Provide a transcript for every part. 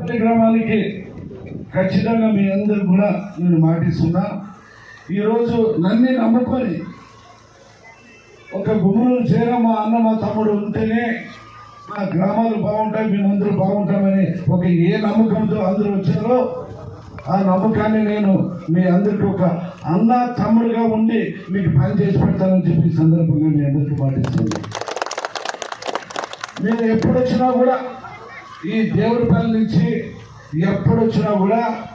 ప్రతి గ్రామానికి ఖచ్చితంగా మీ అందరు కూడా నేను మాటిస్తున్నా. ఈరోజు నన్ను నమ్ముకొని ఒక గుమ్ములు చేర మా అన్న మా తమ్ముడు ఉంటేనే మా గ్రామాలు బాగుంటాయి మేమందరూ బాగుంటామని ఒక ఏ నమ్మకంతో అందరూ వచ్చారో ఆ నమ్మకాన్ని నేను మీ అందరికి ఒక అన్న తమ్ముడుగా ఉండి మీకు పని చేసి పెడతానని చెప్పి సందర్భంగా మీ అందరికీ పాటిస్తున్నాను మీరు ఎప్పుడు వచ్చినా కూడా ఈ దేవుడిపల్లి నుంచి ఎప్పుడు వచ్చినా కూడా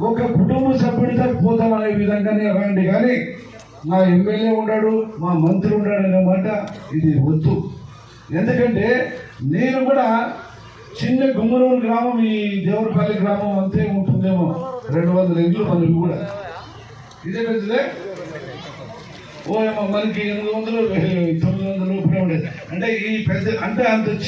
ఒక కుటుంబ సభ్యుడితో పోతామనే విధంగానే రండి కానీ మా ఎమ్మెల్యే ఉన్నాడు మా మంత్రి ఉన్నాడు అనే మాట ఇది వద్దు. ఎందుకంటే నేను కూడా చిన్న గుమ్మరూరు గ్రామం ఈ దేవరపల్లి గ్రామం అంతే ఉంటుందేమో. రెండు వందల ఇండ్లు మనకి కూడా. ఇదే పెద్దదే? ఓ ఏమో మనకి ఎనిమిది వందలు తొమ్మిది వందలు ఉండేది. అంటే ఈ పెద్ద అంటే అంత